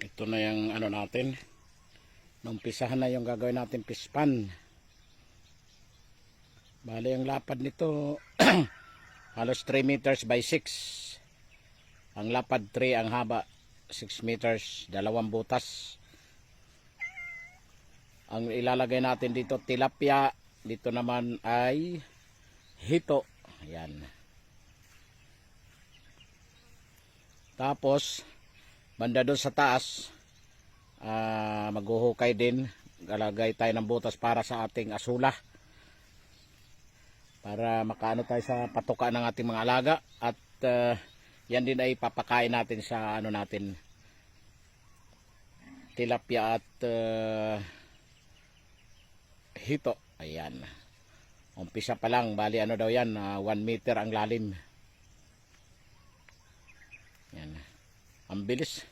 Ito na yung ano natin. Numpisahan na yung gagawin natin pispan. Bale yung lapad nito halos 3 meters by 6. Ang lapad 3, ang haba 6 meters, dalawang butas. Ang ilalagay natin dito tilapia, dito naman ay hito. Ayan. Tapos, banda doon sa taas, ah maghuhukay din. Galagay tayo ng butas para sa ating asula. Para makaano tayo sa patuka ng ating mga alaga. At ah, yan din ay papakain natin sa ano natin. Tilapia at ah, hito. Ayan. Umpisa pa lang. Bali ano daw yan. 1 meter ang lalim. Yan. Ang bilis.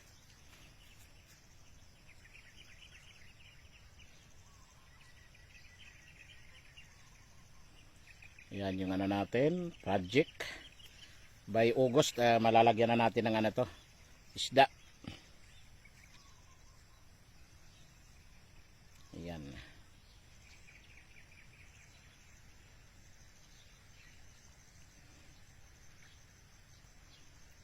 Yan yung ano natin, project. By August, eh, malalagyan na natin ng ano to, isda. Yan.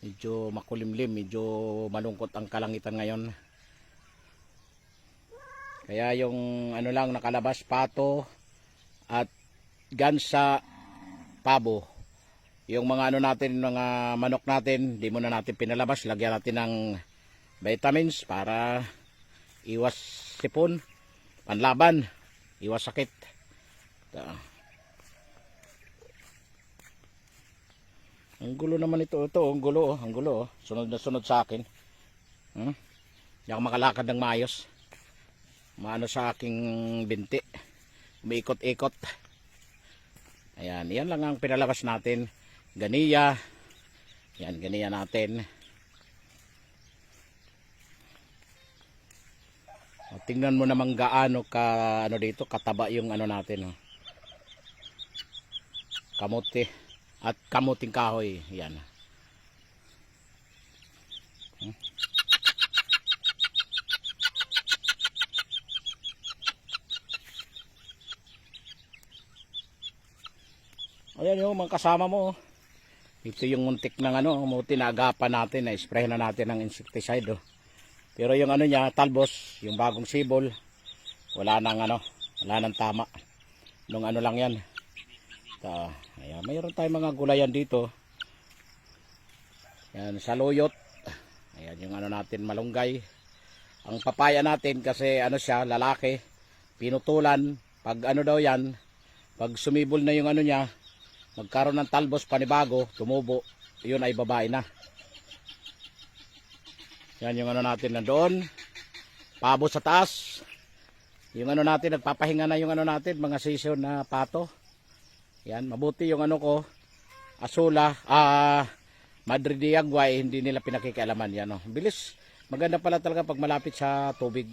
Medyo makulimlim, medyo malungkot ang kalangitan ngayon. Kaya yung ano lang nakalabas, pato at gansa, pabo. Yung mga ano natin, mga manok natin, di muna natin pinalabas. Lagyan natin ng vitamins para iwas sipon, panlaban, iwas sakit. Ito. Ang gulo naman ito, ito, ang gulo, oh, ang gulo, oh. sunod na sunod sa akin. Hmm? Hindi ako makalakad ng maayos. Maano sa aking binti. Umiikot-ikot. Ayan, yan lang ang pinalabas natin. Ganiya. Yan, ganiya natin. O, tingnan mo naman gaano ka, ano dito, kataba yung ano natin. Oh. Kamote at kamuting kahoy. Yan. Hmm? Ayan yung mga kasama mo. oh. Ito yung muntik ng ano, muti na natin, na spray na natin ng insecticide. Oh. Pero yung ano niya, talbos, yung bagong sibol, wala nang ano, wala nang tama. Nung ano lang yan. Ta, ayan, mayroon tayong mga gulayan dito. Yan, saluyot. Ayan, yung ano natin, malunggay. Ang papaya natin kasi ano siya, lalaki. Pinutulan. Pag ano daw yan, pag sumibol na yung ano niya, magkaroon ng talbos panibago, tumubo, yun ay babae na. Yan yung ano natin na doon. Pabo sa taas. Yung ano natin, nagpapahinga na yung ano natin, mga season na pato. Yan, mabuti yung ano ko, asula, ah, Madrid de eh, hindi nila pinakikialaman yan. Oh. Bilis, maganda pala talaga pag malapit sa tubig.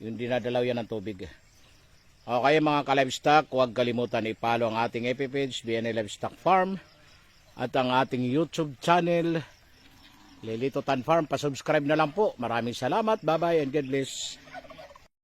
Yung dinadalaw yan ng tubig. Okay mga ka-livestock, huwag kalimutan i-follow ang ating FB page, BNA Livestock Farm, at ang ating YouTube channel, Lilito Tan Farm. Pasubscribe na lang po. Maraming salamat. Bye-bye and God bless.